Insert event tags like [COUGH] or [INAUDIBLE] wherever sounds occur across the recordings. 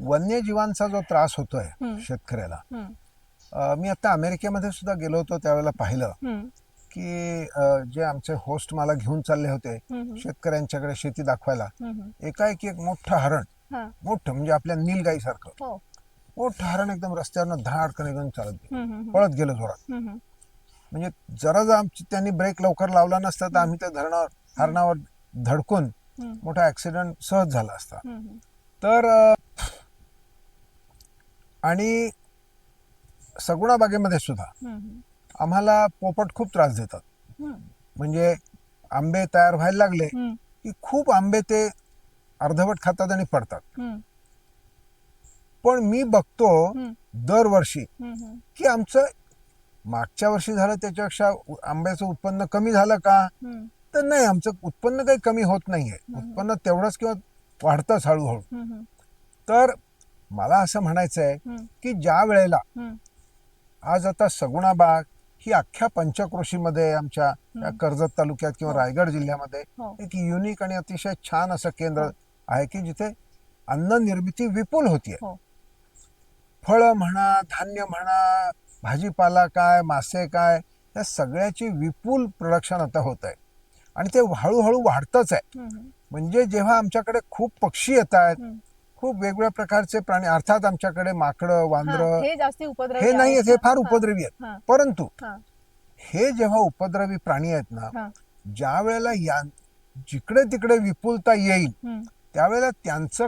वन्यजीवांचा जो त्रास होतोय. शेतकऱ्याला मी आता अमेरिकेमध्ये सुद्धा गेलो होतो त्यावेळेला पाहिलं की जे आमचे होस्ट मला घेऊन चालले होते शेतकऱ्यांच्याकडे शेती दाखवायला एकाएकी एक मोठं हरण मोठं म्हणजे आपल्या नीलगाईसारखं हो. मोठं हरण एकदम रस्त्यावरनं धाडकन एकदम चालत गेलं. हम्म, हम्म, पळत गेलं जोरात. म्हणजे जरा जर आमची त्यांनी ब्रेक लवकर लावला नसता तर आम्ही त्या धरणावर हरणावर धडकून मोठा ऍक्सिडेंट सहज झाला असता. तर आणि सगुणा बागेमध्ये सुद्धा आम्हाला पोपट खूप त्रास देतात. म्हणजे आंबे तयार व्हायला लागले की खूप आंबे ते अर्धवट खातात आणि पडतात. पण मी बघतो दरवर्षी की आमचं मागच्या वर्षी झालं त्याच्यापेक्षा आंब्याचं उत्पन्न कमी झालं का? तर नाही आमचं उत्पन्न काही कमी होत नाहीये. उत्पन्न तेवढंच किंवा वाढतंच हळूहळू. तर मला असं म्हणायचं आहे की ज्या वेळेला आज आता सगुणा बाग ही अख्ख्या पंचक्रोशीमध्ये आमच्या. कर्जत तालुक्यात किंवा हो. रायगड जिल्ह्यामध्ये हो. एक युनिक आणि अतिशय छान असं केंद्र हो. आहे की जिथे अन्न निर्मिती विपुल होतीये. फळं म्हणा धान्य म्हणा भाजीपाला काय मासे काय या सगळ्याची विपुल प्रोडक्शन आता होत आहे आणि ते हळूहळू वाढतच आहे म्हणजे जेव्हा आमच्याकडे खूप पक्षी येत आहेत. खूप वेगवेगळ्या प्रकारचे प्राणी अर्थात आमच्याकडे माकडं वांद्र हे जास्ती उपद्रवी हे नाही आहेत हे? फार हा, उपद्रवी आहेत. परंतु हा, हे जेव्हा उपद्रवी प्राणी आहेत ना ज्या वेळेला या जिकडे तिकडे विपुलता येईल हम्म, त्यावेळेला त्यांचा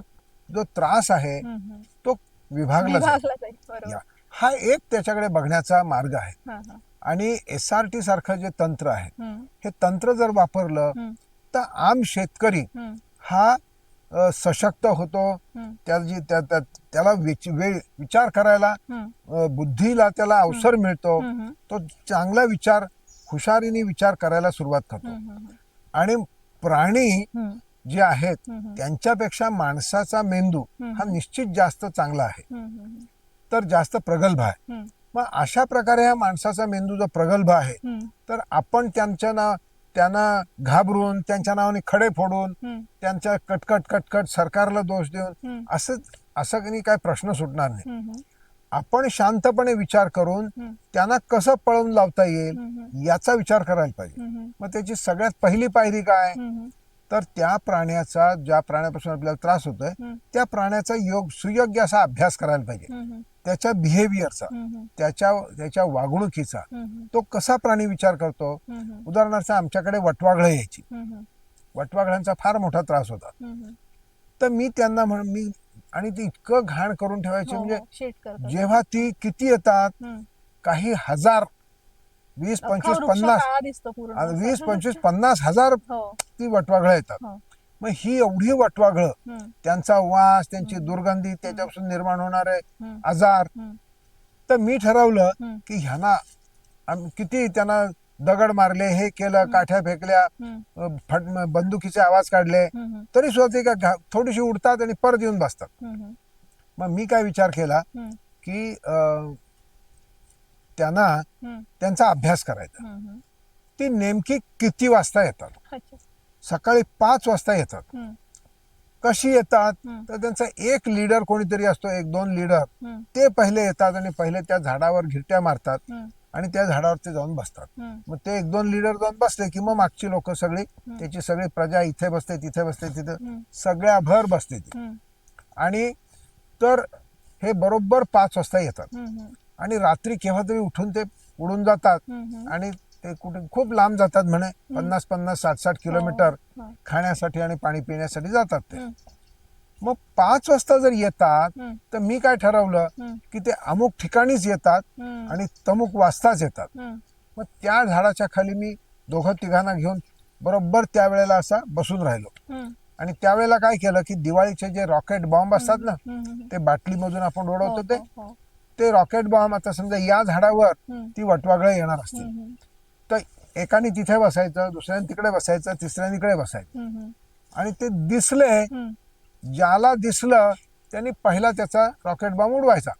जो त्रास आहे हम्म, हम्म. तो विभागला जाईल. विभागला जाईल बरोबर. या. हा एक त्याच्याकडे बघण्याचा मार्ग आहे. हा, हा, आणि एस आर टी सारखं जे तंत्र आहे हम्म, हे तंत्र जर वापरलं हम्म, तर आम शेतकरी हम्म, हा सशक्त होतो. त्याची त्या त्या- त्याला वेळ विचार करायला बुद्धीला त्याला अवसर मिळतो. तो चांगला विचार हुशारीने विचार करायला सुरुवात करतो. आणि प्राणी जे आहेत त्यांच्यापेक्षा माणसाचा मेंदू. हा निश्चित जास्त चांगला आहे. तर जास्त प्रगल्भ आहे. मग अशा प्रकारे हा माणसाचा मेंदू जो प्रगल्भ आहे. तर आपण त्यांच्या ना त्यांना घाबरून त्यांच्या नावाने खडे फोडून त्यांच्या कटकट कटकट सरकारला दोष देऊन असं असं काही काय प्रश्न सुटणार नाही. आपण शांतपणे विचार करून त्यांना कसं पळवून लावता येईल याचा विचार करायला पाहिजे. मग त्याची सगळ्यात पहिली पायरी काय? तर त्या प्राण्याचा ज्या प्राण्यापासून आपल्याला त्रास होतोय त्या प्राण्याचा योग सुयोग्य असा अभ्यास करायला पाहिजे. त्याच्या बिहेवियरचा त्याच्या त्याच्या वागणुकीचा तो कसा प्राणी विचार करतो? उदाहरणार्थ आमच्याकडे वटवाघळं यायची. वटवाघळांचा फार मोठा त्रास होता. तर मी त्यांना म्हण मी आणि ते इतकं घाण करून ठेवायचे हो, म्हणजे हो, करतात. जेव्हा ती किती येतात. काही हजार वीस पंचवीस पन्नास. काळा दिसतो पूर्ण आणि असा. वीस [LAUGHS] पंचवीस पन्नास हजार हो. ती वटवाघळं येतात. हो. मग ही एवढी वटवाघळं हम्म, त्यांचा वास त्यांची दुर्गंधी त्याच्यापासून निर्माण होणारे हम्म, आजार. हम्म, तर मी ठरवलं हम्म, की ह्यांना आम- किती त्यांना दगड मारले हे केलं काठ्या फेकल्या हम्म, अ, फट बंदुकीचे आवाज काढले. हम्म, हम्म, तरी सुद्धा ते घा- थोडीशी उडतात आणि परत येऊन बसतात. हम्म, मग मी काय विचार केला हम्म, की अ, त्यांना त्यांचा अभ्यास करायचा. ती नेमकी किती वाजता येतात. सकाळी पाच वाजता येतात. कशी येतात? तर त्यांचा एक लीडर कोणीतरी असतो एक दोन लीडर ते पहिले येतात आणि पहिले त्या झाडावर घिरट्या मारतात आणि त्या झाडावर ते जाऊन बसतात. मग ते एक दोन लीडर जाऊन बसले की मग मागची लोक सगळी त्याची सगळी प्रजा इथे बसते तिथे बसते तिथे सगळ्या भर बसते ती. आणि तर हे बरोबर पाच वाजता येतात. आणि रात्री केव्हा तरी उठून ते उडून जातात. आणि ते कुठे खूप लांब जातात म्हणे. पन्नास पन्नास साठ साठ किलोमीटर हो, खाण्यासाठी आणि पाणी पिण्यासाठी जातात ते. मग पाच वाजता जर येतात तर मी काय ठरवलं की ते अमुक ठिकाणीच येतात आणि तमुक वाजताच येतात. मग त्या झाडाच्या खाली मी दोघं तिघांना घेऊन बरोबर त्यावेळेला असा बसून राहिलो. आणि त्यावेळेला काय केलं की दिवाळीचे जे रॉकेट बॉम्ब असतात ना. ते बाटलीमधून आपण हो, उडवतो ते हो, हो. ते रॉकेट बॉम्ब आता समजा या झाडावर ती वटवागळं येणार असतील. हम्म, तर एकाने तिथे बसायचं दुसऱ्याने तिकडे बसायचं तिसऱ्याने इकडे बसायचं. आणि ते दिसले ज्याला दिसलं त्यांनी पहिला त्याचा रॉकेट बॉम्ब उडवायचा.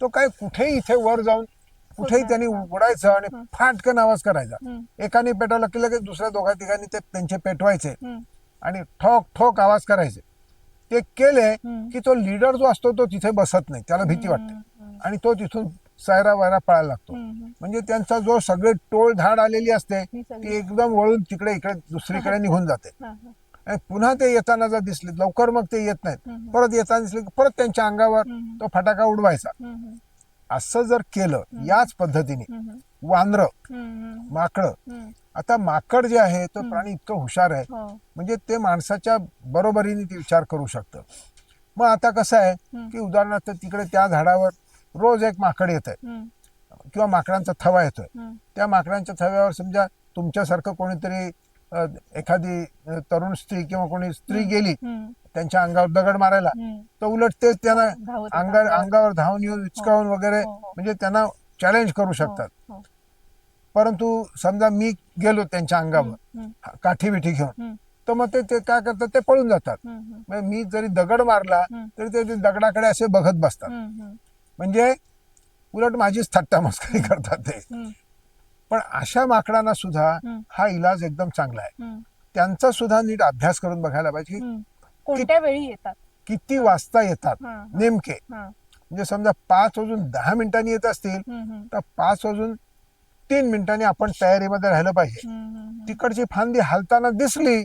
तो काय कुठेही इथे वर जाऊन कुठेही त्यांनी उडायचं आणि फाटकन आवाज करायचा. एकाने पेटवलं की लगेच दुसऱ्या दोघा तिघांनी ते त्यांचे पेटवायचे आणि ठोक ठोक आवाज करायचे. ते केले. की तो लीडर जो असतो तो तिथे बसत नाही. त्याला भीती वाटते. आणि तो तिथून सायरा वायरा पळायला लागतो. म्हणजे त्यांचा जो सगळे टोळ धाड आलेली असते ती एकदम वळून तिकडे इकडे दुसरीकडे निघून जाते. आणि पुन्हा ते येताना जर दिसले लवकर मग ते येत नाहीत. परत येताना दिसले की परत त्यांच्या अंगावर. तो फटाका उडवायचा. असं जर केलं याच पद्धतीने. वानर. माकडं. आता माकड जे आहे तो प्राणी इतकं हुशार आहे हो. म्हणजे ते माणसाच्या बरोबरीने ते विचार करू शकतं मग आता कसं आहे. की उदाहरणार्थ तिकडे त्या झाडावर रोज एक माकड येत आहे. किंवा माकडांचा थवा येतोय. त्या माकडांच्या थव्यावर समजा तुमच्यासारखं कोणीतरी एखादी तरुण स्त्री किंवा कोणी स्त्री गेली. त्यांच्या अंगावर दगड मारायला. तर उलट ते त्यांना येतात. अंगावर धावून येऊन विचकावून वगैरे हो, हो. म्हणजे त्यांना चॅलेंज करू शकतात हो, हो. परंतु समजा मी गेलो त्यांच्या अंगावर. काठी बिठी घेऊन. तर मग ते काय करतात ते पळून जातात मी जरी दगड मारला. तरी ते दगडाकडे असे बघत बसतात. म्हणजे उलट माझीच थट्टा मस्करी करतात ते. पण अशा माकडांना सुद्धा. हा इलाज एकदम चांगला आहे. त्यांचा सुद्धा नीट अभ्यास करून बघायला पाहिजे. कोणत्या वेळी येतात किती वाजता येतात. नेमके. म्हणजे समजा पाच वाजून दहा मिनिटांनी येत असतील. तर पाच वाजून तीन मिनिटांनी आपण तयारीमध्ये राहिलं पाहिजे. तिकडची फांदी हालताना दिसली.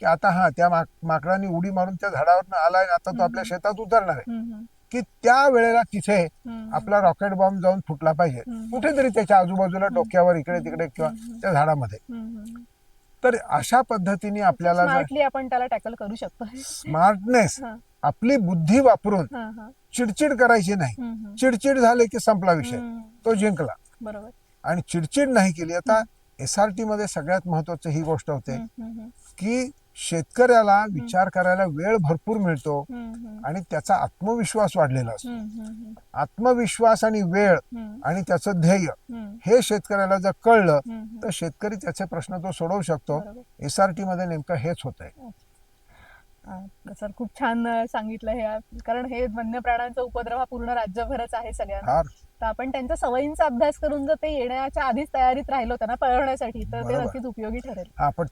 की आता हा त्या माक- माकडाने उडी मारून त्या झाडावर आलाय आता तो आपल्या शेतात उतरणार आहे. की त्या वेळेला तिथे. आपला रॉकेट बॉम्ब जाऊन फुटला पाहिजे. कुठेतरी त्याच्या आजूबाजूला डोक्यावर इकडे तिकडे किंवा त्या झाडामध्ये. तर अशा पद्धतीने आपल्याला आपण त्याला टॅकल करू शकतो स्मार्टनेस. आपली बुद्धी वापरून. चिडचिड करायची नाही. चिडचिड झाले की संपला विषय. तो जिंकला बरोबर आणि चिडचिड नाही केली आता एस आर टी मध्ये सगळ्यात महत्वाचं ही गोष्ट होते. की शेतकऱ्याला विचार करायला वेळ भरपूर मिळतो. आणि त्याचा आत्मविश्वास वाढलेला असतो. आत्मविश्वास आणि वेळ. आणि त्याचं ध्येय. हे शेतकऱ्याला जर कळलं. तर शेतकरी त्याचे प्रश्न तो सोडवू शकतो. एस आर टी मध्ये नेमकं हेच होत आहे सर खूप छान सांगितलं हे कारण हे वन्य प्राण्यांचा उपद्रव हा पूर्ण राज्यभरच आहे सगळ्यांना तर आपण त्यांच्या सवयींचा अभ्यास करून जर ते येण्याच्या आधीच तयारीत राहिलो त्यांना पळवण्यासाठी तर ते. नक्कीच उपयोगी ठरेल आपण